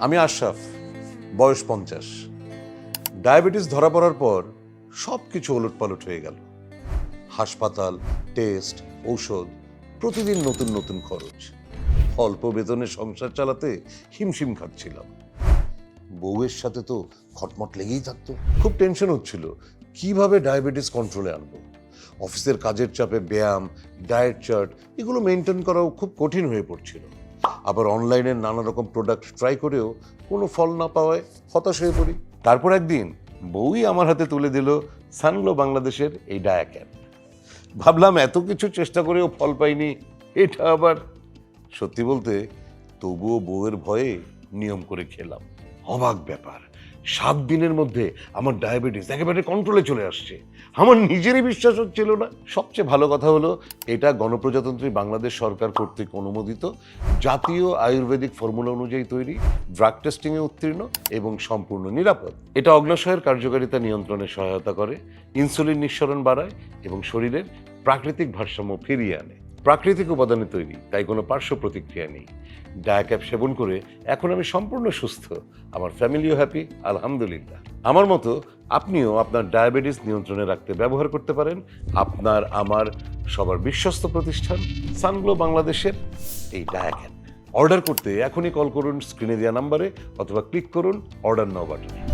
আমি আশরাফ, বয়স পঞ্চাশ। ডায়াবেটিস ধরা পড়ার পর সব কিছু ওলটপালট হয়ে গেল। হাসপাতাল, টেস্ট, ঔষধ, প্রতিদিন নতুন নতুন খরচ। অল্প বেতনে সংসার চালাতে হিমশিম খাচ্ছিলাম। বউয়ের সাথে তো খটমট লেগেই থাকতো। খুব টেনশন হচ্ছিল, কীভাবে ডায়াবেটিস কন্ট্রোলে আনব? অফিসের কাজের চাপে ব্যায়াম, ডায়েট চার্ট, এগুলো মেনটেন করাও খুব কঠিন হয়ে পড়ছিল। আবার অনলাইনে নানা রকম প্রোডাক্ট ট্রাই করেও কোনো ফল না পাওয়ায় হতাশ হয়ে পড়ি। তারপর একদিন বউই আমার হাতে তুলে দিল সানলো বাংলাদেশের এই ডায়া ভাবলাম এত কিছু চেষ্টা করেও ফল পাইনি, এটা আবার সত্যি বলতে তবুও বউয়ের ভয়ে নিয়ম করে খেলাম। অবাক ব্যাপার। সাত দিনের মধ্যে আমার ডায়াবেটিস একেবারে কন্ট্রোলে চলে আসছে। আমার নিজেরই বিশ্বাস হচ্ছিল না। সবচেয়ে ভালো কথা হলো, এটা গণপ্রজাতন্ত্রী বাংলাদেশ সরকার কর্তৃক অনুমোদিত। জাতীয় আয়ুর্বেদিক ফর্মুলা অনুযায়ী তৈরি ড্রাগ টেস্টিংয়ে উত্তীর্ণ এবং সম্পূর্ণ নিরাপদ। এটা অগ্নাশয়ের কার্যকারিতা নিয়ন্ত্রণে সহায়তা করে ইনসুলিন নিঃসরণ বাড়ায় এবং শরীরের প্রাকৃতিক ভারসাম্য ফিরিয়ে আনে। প্রাকৃতিক উপাদানে তৈরি, তাই কোনো পার্শ্ব প্রতিক্রিয়া নেই। ডায়াক্যাপ সেবন করে এখন আমি সম্পূর্ণ সুস্থ, আমার ফ্যামিলিও হ্যাপি, আলহামদুলিল্লাহ। আমার মতো আপনিও আপনার ডায়াবেটিস নিয়ন্ত্রণে রাখতে ব্যবহার করতে পারেন। আপনার, আমার সবার বিশ্বস্ত প্রতিষ্ঠান সানগ্লো বাংলাদেশের এই ডায়াক্যাপ। অর্ডার করতে এখনই কল করুন স্ক্রিনে দেওয়া নাম্বারে অথবা ক্লিক করুন অর্ডার নাও বাটনে।